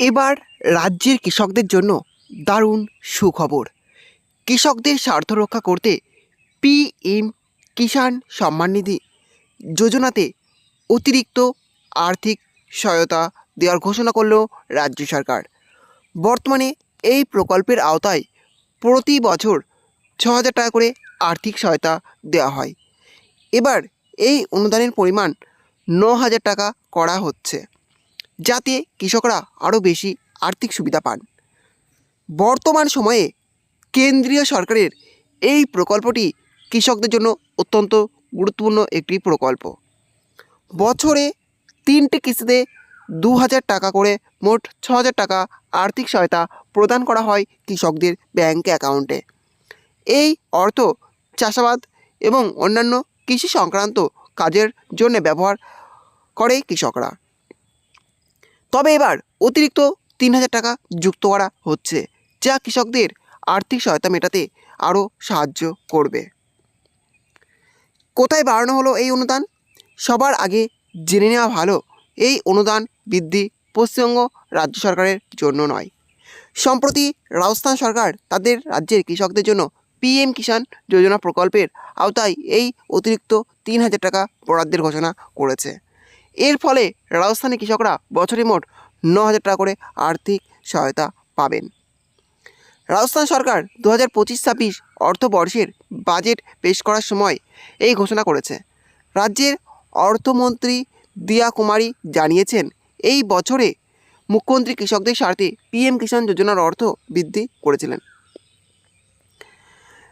এবার রাজ্যের কৃষকদের জন্য দারুণ সুখবর। কৃষকদের স্বার্থ রক্ষা করতে পিএম কিষাণ সম্মান নিধি যোজনাতে অতিরিক্ত আর্থিক সহায়তা দেওয়ার ঘোষণা করল রাজ্য সরকার। বর্তমানে এই প্রকল্পের আওতায় প্রতি বছর ছ হাজার টাকা করে আর্থিক সহায়তা দেওয়া হয়। এবার এই অনুদানের পরিমাণ ন হাজার টাকা করা হচ্ছে। যাতে কৃষকরা আরও বেশি আর্থিক সুবিধা পান। বর্তমান সময়ে কেন্দ্রীয় সরকারের এই প্রকল্পটি কৃষকদের জন্য অত্যন্ত গুরুত্বপূর্ণ একটি প্রকল্প। বছরে তিনটি কিস্তিতে দু হাজার টাকা করে মোট ছ হাজার টাকা আর্থিক সহায়তা প্রদান করা হয় কৃষকদের ব্যাঙ্ক অ্যাকাউন্টে। এই অর্থ চাষাবাদ এবং অন্যান্য কৃষি সংক্রান্ত কাজের জন্য ব্যবহার করে কৃষকরা। তবে এবার অতিরিক্ত তিন হাজার টাকা যুক্ত করা হচ্ছে, যা কৃষকদের আর্থিক সহায়তা মেটাতে আরও সাহায্য করবে। কোথায় বাড়ানো হলো এই অনুদান? সবার আগে জেনে নেওয়া ভালো, এই অনুদান বৃদ্ধি পশ্চিমবঙ্গ রাজ্য সরকারের জন্য নয়। সম্প্রতি রাজস্থান সরকার তাদের রাজ্যের কৃষকদের জন্য পিএম কিষাণ যোজনা প্রকল্পের আওতায় এই অতিরিক্ত তিন হাজার টাকা বরাদ্দের ঘোষণা করেছে। এর ফলে রাজস্থানের কৃষকরা বছরে মোট ন হাজার টাকা করে আর্থিক সহায়তা পাবেন। রাজস্থান সরকার দু হাজার পঁচিশ ছাব্বিশ অর্থবর্ষের বাজেট পেশ করার সময় এই ঘোষণা করেছে। রাজ্যের অর্থমন্ত্রী দিয়া কুমারী জানিয়েছেন, এই বছরে মুখ্যমন্ত্রী কৃষকদের স্বার্থে পিএম কিষাণ যোজনার অর্থ বৃদ্ধি করেছিলেন।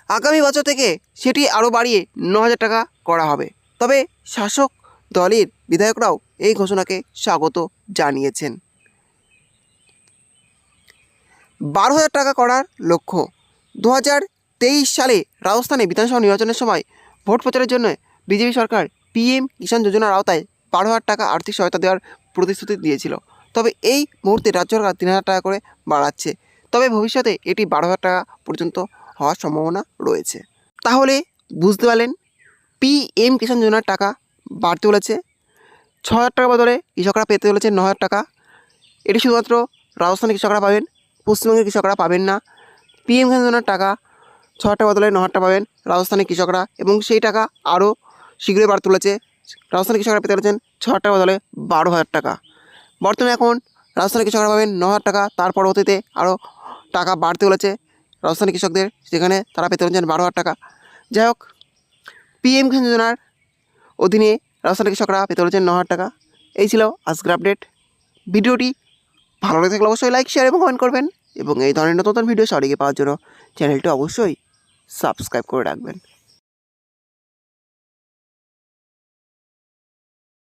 আগামী বছর থেকে সেটি আরও বাড়িয়ে ন হাজার টাকা করা হবে। তবে শাসক দলের বিধায়করাও এই ঘোষণাকে স্বাগত জানিয়েছেন। বারো হাজার টাকা করার লক্ষ্য। দু হাজার তেইশ সালে রাজস্থানে বিধানসভা নির্বাচনের সময় ভোট প্রচারের জন্য বিজেপি সরকার পিএম কিষাণ যোজনার আওতায় বারো হাজার টাকা আর্থিক সহায়তা দেওয়ার প্রতিশ্রুতি দিয়েছিল। তবে এই মুহূর্তে রাজ্য সরকার তিন হাজার টাকা করে বাড়াচ্ছে। তবে ভবিষ্যতে এটি বারো হাজার টাকা পর্যন্ত হওয়ার সম্ভাবনা রয়েছে। তাহলে বুঝতে পারলেন, পিএম কিষাণ যোজনার টাকা বাড়তে চলেছে ছ হাজার টাকা বদলে কৃষকরা পেতে চলেছে ন হাজার টাকা। এটি শুধুমাত্র রাজস্থানের কৃষকরা পাবেন, পশ্চিমবঙ্গের কৃষকরা পাবেন না। পিএম যোজনার টাকা ছ হাজার টাকা বদলে ন হাজার টাকা পাবেন রাজস্থানের কৃষকরা এবং সেই টাকা আরও শীঘ্রই বাড়তে চলেছে। রাজস্থানের কৃষকরা পেতে চলেছেন ছ হাজার টাকা বদলে বারো হাজার টাকা। বর্তমানে এখন রাজস্থানের কৃষকরা পাবেন ন হাজার টাকা, তার পরবর্তীতে আরও টাকা বাড়তে চলেছে রাজস্থানী কৃষকদের সেখানে তারা পেতে চলেছেন বারো হাজার টাকা। যাই হোক পিএম কিষাণ যোজনার অধীনে রাজস্থানের কৃষকরা পেতে চলেছেন ন হাজার টাকা। এই ছিল আজকের আপডেট ভিডিওটি ভালো লাগে থাকলে অবশ্যই লাইক শেয়ার এবং কমেন্ট করবেন। এবং এই ধরনের নতুন নতুন ভিডিও সবাইকে পাওয়ার জন্য চ্যানেলটি অবশ্যই সাবস্ক্রাইব করে রাখবেন।